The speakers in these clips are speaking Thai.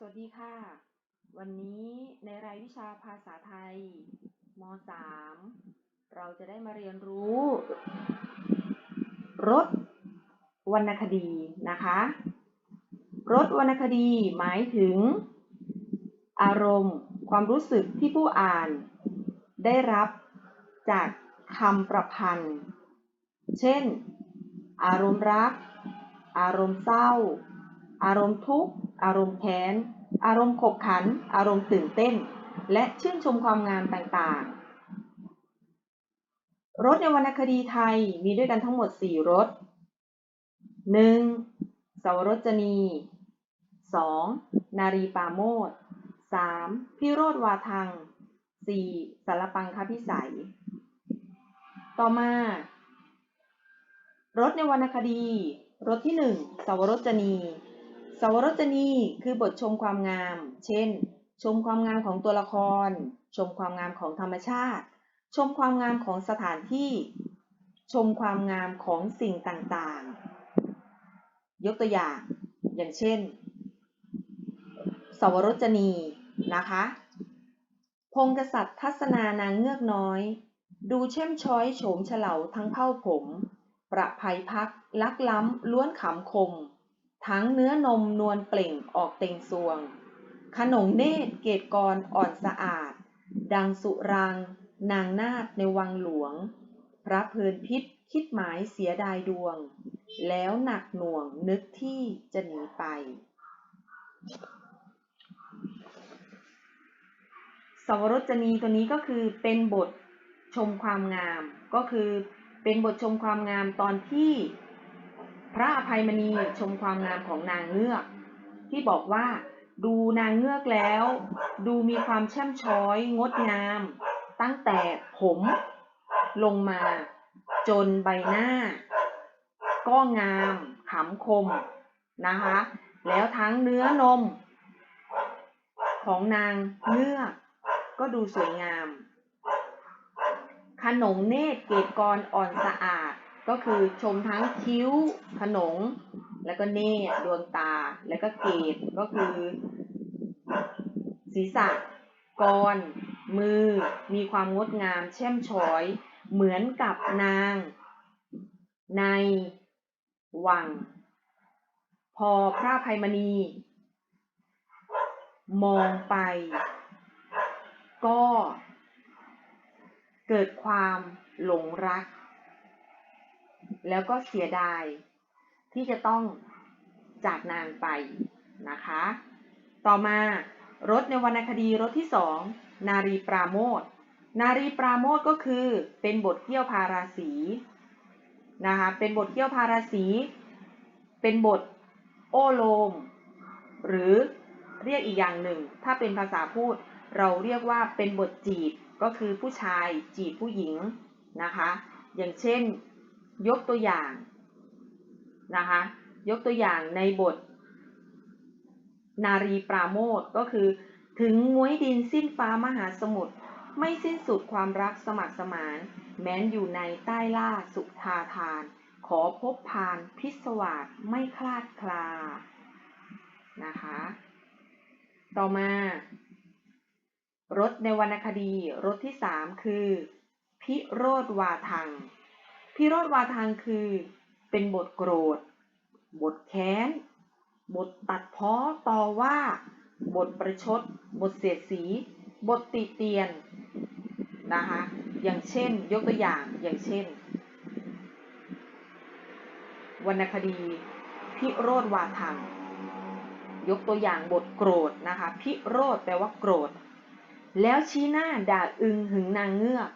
สวัสดีค่ะ วันนี้ในรายวิชาภาษาไทยม .3 เราจะได้มาเรียนรู้รสวรรณคดีนะคะรสวรรณคดีหมายถึง อารมณ์ ความรู้สึกที่ผู้อ่าน ได้รับจากคำประพันธ์ เช่น อารมณ์รัก อารมณ์เศร้า อารมณ์ทุกข์ อารมณ์แค้น อารมณ์ขบขัน อารมณ์ตื่นเต้น และชื่นชมความงามต่างๆรสในวรรณคดีไทยมีด้วยกันทั้งหมด 4รส 1. สวรจนี 2. นารีปาโมท 3. พิโรธวาทัง 4. สารปังคพิสัย ต่อมารสในวรรณคดีรสที่ 1สวรจนี สวรจนีคือบทชมความงาม เช่น ชมความงามของตัวละคร ชมความงามของธรรมชาติ ชมความงามของสถานที่ ชมความงามของสิ่งต่างๆ ยกตัวอย่าง อย่างเช่น สวรจนีนะคะ พงกษัตริย์ทัศนานางเงือกน้อย ดูเช่มช้อยโฉมเฉลาทั้งเผ้าผม ประภัยพักลักล้ำล้วนขำคม ทั้งเนื้อนมนวลเปล่งออกเต็งสวง ขนงเนตรเกตกรอ่อนสะอาด ดังสุรางนางนาฏในวังหลวง พระเพลินพิษคิดหมายเสียดายดวง แล้วหนักหน่วงนึกที่จะหนีไป สวรจนีตัวนี้ก็คือเป็นบทชมความงาม ก็คือเป็นบทชมความงามตอนที่ พระอภัยมณีชมความงามของนางเงือก ที่บอกว่า ดูนางเงือกแล้ว ดูมีความแช่มช้อย งดงาม ตั้งแต่ผม ลงมา จนใบหน้า ก็งามขำคมนะคะ แล้วทั้งเนื้อนม ของนางเงือก ก็ดูสวยงาม ขนงเนตรเกตกรอ่อนสะอาด ก็คือชมทั้งคิ้วขนง แล้วก็เนตรดวงตา แล้วก็เกตก็คือ ศีรษะกรมือ มีความงดงามแช่มช้อย เหมือนกับนาง ใน วัง พอพระภัยมณี มองไป ก็ เกิดความหลงรัก แล้วก็เสียดาย ที่จะต้องจากนางไปนะคะ ต่อมารถในวรรณคดีรถที่สองนารีปราโมทนารีปราโมทก็คือเป็นบทเกี่ยวพาราสีนะคะเป็นบทเกี่ยวพาราสี เป็นบทโอโลม หรือเรียกอีกอย่างหนึ่ง ถ้าเป็นภาษาพูดเราเรียกว่าเป็นบทจีบก็คือผู้ชายจีบผู้หญิงนะคะ อย่างเช่น ยกตัวอย่างนะคะ ยกตัวอย่างในบท นารีปราโมทก็คือ ถึงมวยดินสิ้นฟ้ามหาสมุทรไม่สิ้นสุดความรักสมัครสมาน แม้นอยู่ในใต้ล่าสุธาทาน ขอพบพานพิศวาสไม่คลาดคลา นะคะ ต่อมา รถในวรรณคดีรถที่สามคือ พิโรธวาทัง พิโรธวาทังคือ เป็นบทโกรธ บทแค้น บทตัดพ้อต่อว่า บทประชด บทเสียดสี บทติเตียนนะคะ อย่างเช่น ยกตัวอย่าง อย่างเช่น วรรณคดี พิโรธวาทังยกตัวอย่างบทโกรธนะคะ พิโรธแปลว่าโกรธ แล้วชี้หน้าด่าอึงหึงนางเงือก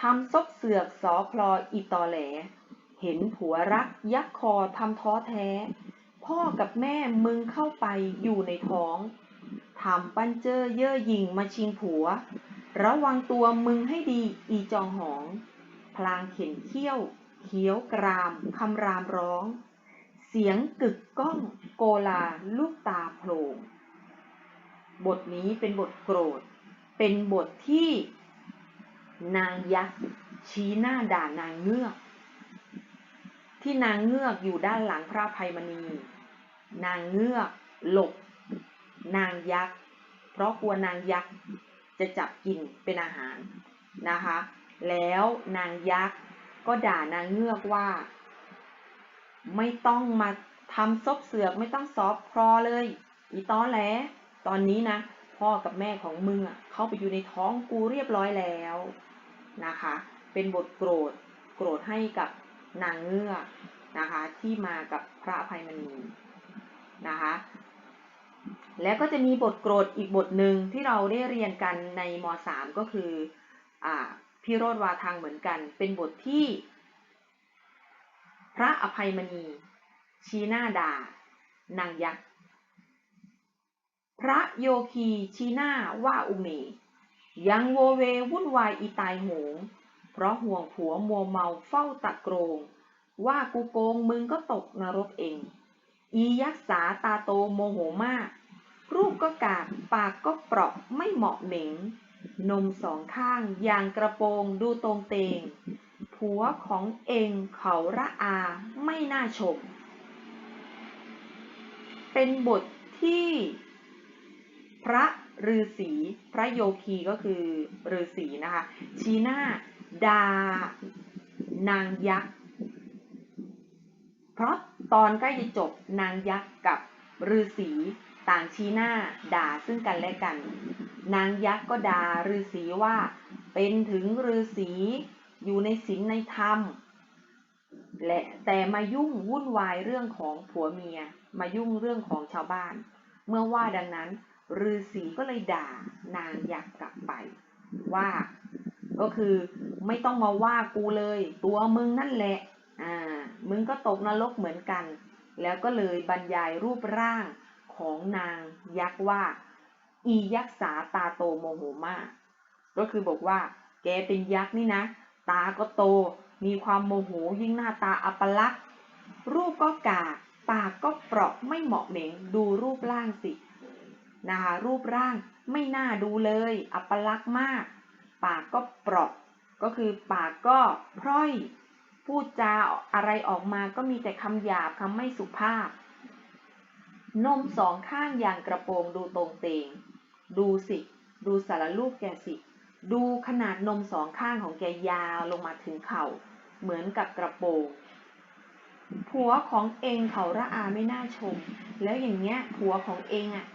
ทำซบเสือกสอคลออีตอแหล เห็นผัวรักยักคอทำท้อแท้ พ่อกับแม่มึงเข้าไปอยู่ในท้องทำปั้นเจอเย่อหยิ่งมาชิงผัว ระวังตัวมึงให้ดีอีจองหอง พลางเข็นเขี้ยว เขียวกรามคำรามร้อง เสียงกึกก้องโกลาลูกตาโผล่บทนี้เป็นบทโกรธ เป็นบทที่ นางยักษ์ชี้หน้าด่านางเงือก ที่นางเงือกอยู่ด้านหลังพระภัยมณี นางเงือกหลบ นางยักษ์ เพราะกลัวนางยักษ์จะจับกินเป็นอาหารนะคะ แล้วนางยักษ์ก็ด่านางเงือกว่า ไม่ต้องมาทำซบเสือกไม่ต้องซอฟครอเลย อีตอนแหลตอนนี้นะ พ่อกับแม่ของมึงอะเข้าไปอยู่ในท้องกูเรียบร้อยแล้วนะคะ เป็นบทโกรธโกรธให้กับนางเงือกนะคะที่มากับพระอภัยมณีนะคะแล้วก็จะมีบทโกรธอีกบทหนึ่งที่เราได้เรียนกันในม .3 ก็คืออ่าพิโรธวาทางเหมือนกัน เป็นบทที่ พระอภัยมณี ชี้หน้าด่านางยักษ์ พระโยคีชี้หน้าว่าอุเม ยังโวเววุ่นวายอีตายโหง เพราะห่วงผัวมัวเมาเฝ้าตะโกรงว่ากูโกงมึงก็ตกนรกเอง อียักษ์สาตาโตโมโหมาก รูปก็กากปากก็เปราะไม่เหมาะเหม็ง นมสองข้างอย่างกระโปรงดูตรงเตง ผัวของเองเขาระอาไม่น่าชม เป็นบทที่ ระฤาษีพระโยคีก็คือฤาษีนะคะชี้หน้าดานางยักษ์เพราะตอนใกล้จะจบนางยักษ์กับฤาษีต่างชี้หน้าด่าซึ่งกันและกัน นางยักษ์ก็ด่าฤาษีว่าเป็นถึงฤาษีอยู่ในศีลในธรรมและแต่มายุ่งวุ่นวายเรื่องของผัวเมีย มายุ่งเรื่องของชาวบ้าน เมื่อว่าดังนั้น ฤาษีก็เลยด่านางยักษ์กลับไป ว่า ก็คือไม่ต้องมาว่ากูเลย ตัวมึงนั่นแหละอ่ามึงก็ตกนรกเหมือนกัน แล้วก็เลยบรรยายรูปร่างของนางยักษ์ว่า อียักษ์สาตาโตโมโหมากก็คือบอกว่า แกเป็นยักษ์นี่นะ ตาก็โต มีความโมโหยิ่งหน้าตาอัปลักษณ์รูปก็กาปากก็เปราะไม่เหมาะเหม็งดูรูปร่างสิ นะคะรูปร่างไม่น่าดูเลย อัปลักษณ์มาก ปากก็เปราะก็คือปากก็พร่อยพูดจาอะไรออกมาก็มีแต่คำหยาบคำไม่สุภาพ นมสองข้างอย่างกระโปรงดูตรงเตง ดูสิ ดูสารลูกแกสิ ดูขนาดนมสองข้างของแกยาวลงมาถึงเข่า เหมือนกับกระโปรงผัวของเองเขาระอาไม่น่าชม แล้วอย่างเงี้ยผัวของเองอะ่ะ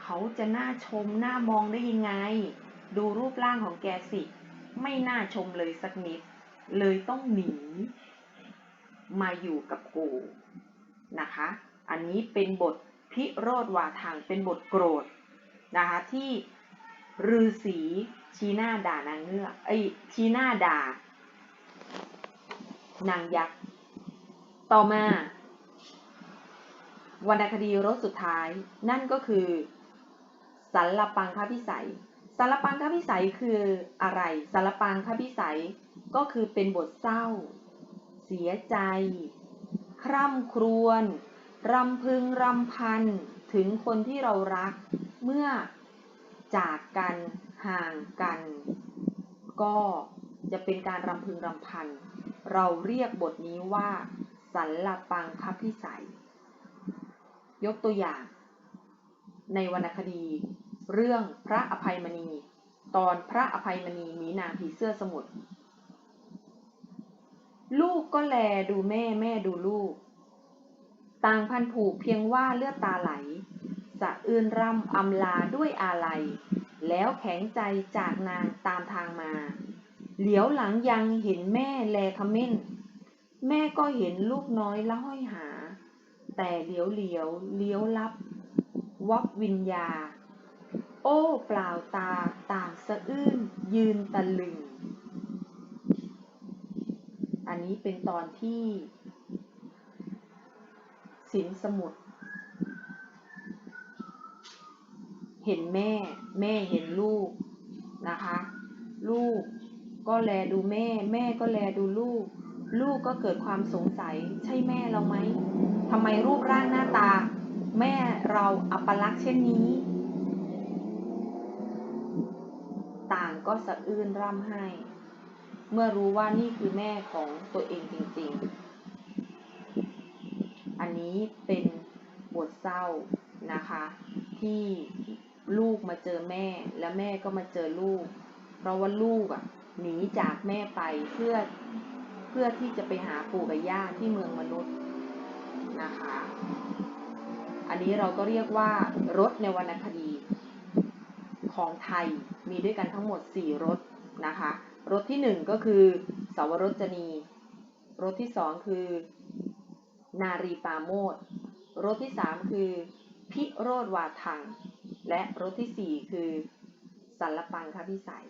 เขาจะน่าชมน่ามองได้ยังไง ดูรูปร่างของแกสิ ไม่น่าชมเลยสักนิด เลยต้องหนี มาอยู่กับกูนะคะ อันนี้เป็นบทพิโรธวาทางเป็นบทโกรธนะคะที่ฤาษีชี้หน้าด่านางเงือกไอ้ชี้หน้าด่านางยักษ์ ต่อมา วรรณคดีรสสุดท้าย นั่นก็คือสัลปังคพิสัยสัลปังคพิสัยคืออะไรสัลปังคพิสัยก็คือเป็นบทเศร้า เสียใจ คร่ำครวญรำพึงรำพันถึงคนที่เรารัก เมื่อจากกันห่างกัน ก็จะเป็นการรำพึงรำพัน เราเรียกบทนี้ว่าสัลลปังคพิสัย ยกตัวอย่าง ในวรรณคดี เรื่องพระอภัยมณี ตอนพระอภัยมณีมีนางผีเสื้อสมุทรลูกก็แลดูแม่แม่ดูลูก ต่างพันผูกเพียงว่าเลือดตาไหล สะอื้นร่ำอำลาด้วยอาลัย แล้วแข็งใจจากนางตามทางมา เหลียวหลังยังเห็นแม่แลคำเม่น แม่ก็เห็นลูกน้อยละห้อยหา แต่เหลียวเหลียวเลี้ยวลับ วับวิญญา โอ้เปล่าตาต่างสะอื้น ยืนตะลึง อันนี้เป็นตอนที่สินสมุทรเห็นแม่ แม่เห็นลูกนะคะ ลูกก็แลดูแม่ แม่ก็แลดูลูก ลูกก็เกิดความสงสัย ใช่แม่เราไหม ทำไมรูปร่างหน้าตา แม่เราอัปลักษณ์เช่นนี้ ต่างก็สะอื้นร่ำไห้ เมื่อรู้ว่านี่คือแม่ของตัวเองจริงๆ อันนี้เป็นบทเศร้านะคะ ที่ลูกมาเจอแม่แล้วแม่ก็มาเจอลูก เพราะว่าลูกอะหนีจากแม่ไปเพื่อเพื่อที่จะไปหาปู่กับย่าที่เมืองมนุษย์ นะคะ อันนี้เราก็เรียกว่ารถในวรรณคดีของไทยมีด้วยกันทั้งหมด 4 รถนะคะ รถที่ 1 ก็คือสาวรจนี รถที่ 2 คือ นารีปาโมดรถที่ 3 คือ พิโรธวาทัง และรถทีสี่4 คือสัลปังคพิสัย